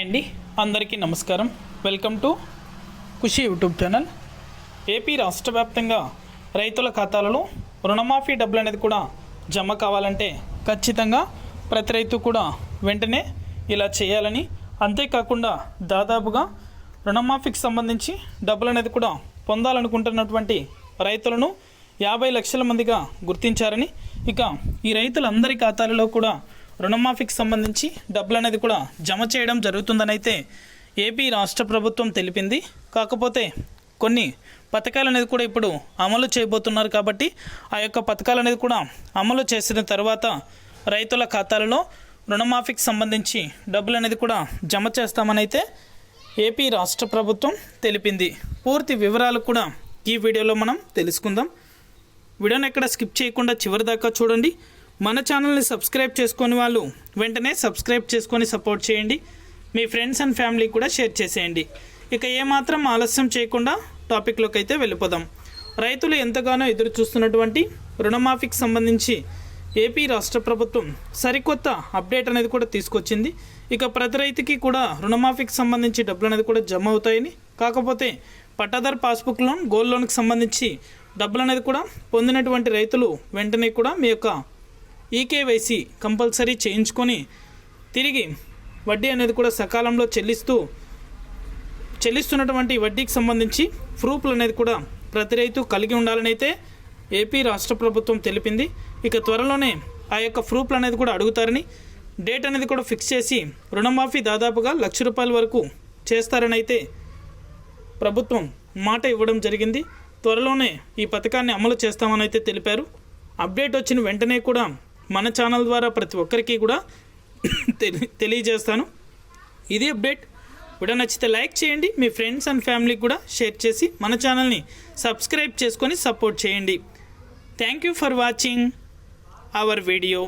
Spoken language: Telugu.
హాయ్ అండి. అందరికీ నమస్కారం. Welcome to Khushi YouTube channel. AP రాష్ట్ర వ్యాప్తంగా రైతుల ఖాతాలలో రుణమాఫీ డబ్బులు అనేది కూడా జమ కావాలంటే ఖచ్చితంగా ప్రతి రైతు కూడా వెంటనే ఇలా చేయాలని. అంతేకాకుండా దాదాపుగా రుణమాఫీకి సంబంధించి డబ్బులు అనేది కూడా పొందాలనుకుంటున్నటువంటి రైతులను యాభై లక్షల మందిగా గుర్తించారని. ఇక ఈ రైతులందరి ఖాతాలలో కూడా రుణమాఫీకి సంబంధించి డబ్బులు అనేది కూడా జమ చేయడం జరుగుతుందని అయితే ఏపీ రాష్ట్ర ప్రభుత్వం తెలిపింది. కాకపోతే కొన్ని పథకాలు అనేది కూడా ఇప్పుడు అమలు చేయబోతున్నారు కాబట్టి ఆ యొక్క పథకాలు అనేది కూడా అమలు చేసిన తర్వాత రైతుల ఖాతాలలో రుణమాఫీకి సంబంధించి డబ్బులు అనేది కూడా జమ చేస్తామని అయితే ఏపీ రాష్ట్ర ప్రభుత్వం తెలిపింది. పూర్తి వివరాలు కూడా ఈ వీడియోలో మనం తెలుసుకుందాం. వీడియోని ఎక్కడ స్కిప్ చేయకుండా చివరి దాకా చూడండి. మన ఛానల్ని సబ్స్క్రైబ్ చేసుకొని వాళ్ళు వెంటనే సబ్స్క్రైబ్ చేసుకొని సపోర్ట్ చేయండి. మీ ఫ్రెండ్స్ అండ్ ఫ్యామిలీ కూడా షేర్ చేసేయండి. ఇక ఏమాత్రం ఆలస్యం చేయకుండా టాపిక్లోకి అయితే వెళ్ళిపోదాం. రైతులు ఎంతగానో ఎదురు చూస్తున్నటువంటి రుణమాఫీకి సంబంధించి ఏపీ రాష్ట్ర ప్రభుత్వం సరికొత్త అప్డేట్ అనేది కూడా తీసుకొచ్చింది. ఇక ప్రతి రైతుకి కూడా రుణమాఫీకి సంబంధించి డబ్బులు అనేది కూడా జమ అవుతాయని కాకపోతే పట్టాదారు పాస్బుక్ లోన్ గోల్డ్ లోన్కి సంబంధించి డబ్బులు అనేది కూడా పొందినటువంటి రైతులు వెంటనే కూడా మీ యొక్క ఈకేవైసీ కంపల్సరీ చేయించుకొని తిరిగి వడ్డీ అనేది కూడా సకాలంలో చెల్లిస్తూ చెల్లిస్తున్నటువంటి వడ్డీకి సంబంధించి ప్రూఫ్లు అనేది కూడా ప్రతి రైతు కలిగి ఉండాలని అయితే ఏపీ రాష్ట్ర ప్రభుత్వం తెలిపింది. ఇక త్వరలోనే ఆ యొక్క ప్రూఫ్లు అనేది కూడా అడుగుతారని డేట్ అనేది కూడా ఫిక్స్ చేసి రుణమాఫీ దాదాపుగా లక్ష రూపాయల వరకు చేస్తారని అయితే ప్రభుత్వం మాట ఇవ్వడం జరిగింది. త్వరలోనే ఈ పథకాన్ని అమలు చేస్తామని అయితే తెలిపారు. అప్డేట్ వచ్చిన వెంటనే కూడా మన ఛానల్ ద్వారా ప్రతి ఒక్కరికి కూడా తెలియజేస్తాను. ఇది అప్డేట్. వీడియో నచ్చితే లైక్ చేయండి. మీ ఫ్రెండ్స్ అండ్ ఫ్యామిలీకి కూడా షేర్ చేసి మన ఛానల్ని సబ్స్క్రైబ్ చేసుకొని సపోర్ట్ చేయండి. Thank you for watching our video.